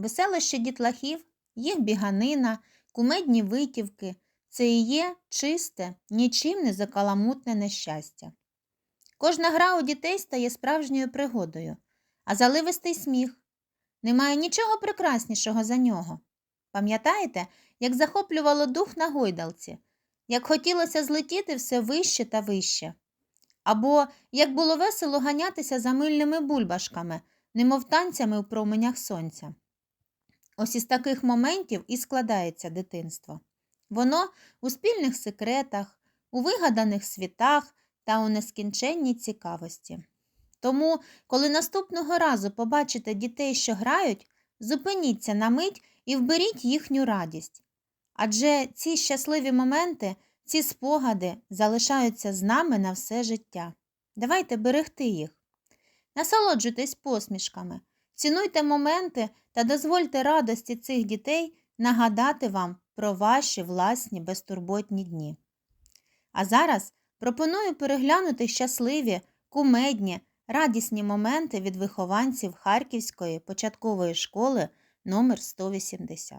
Веселище дітлахів, їх біганина, кумедні витівки це і є чисте, нічим не закаламутнене щастя. Кожна гра у дітей стає справжньою пригодою, а заливистий сміх немає нічого прекраснішого за нього. Пам'ятаєте, як захоплювало дух на гойдалці, як хотілося злетіти все вище та вище? Або як було весело ганятися за мильними бульбашками, немов танцями в променях сонця. Ось із таких моментів і складається дитинство. Воно у спільних секретах, у вигаданих світах та у нескінченній цікавості. Тому, коли наступного разу побачите дітей, що грають, зупиніться на мить і вберіть їхню радість. Адже ці щасливі моменти, ці спогади залишаються з нами на все життя. Давайте берегти їх. Насолоджуйтесь посмішками, цінуйте моменти та дозвольте радості цих дітей нагадати вам про ваші власні безтурботні дні. А зараз пропоную переглянути щасливі, кумедні, радісні моменти від вихованців Харківської початкової школи номер 180.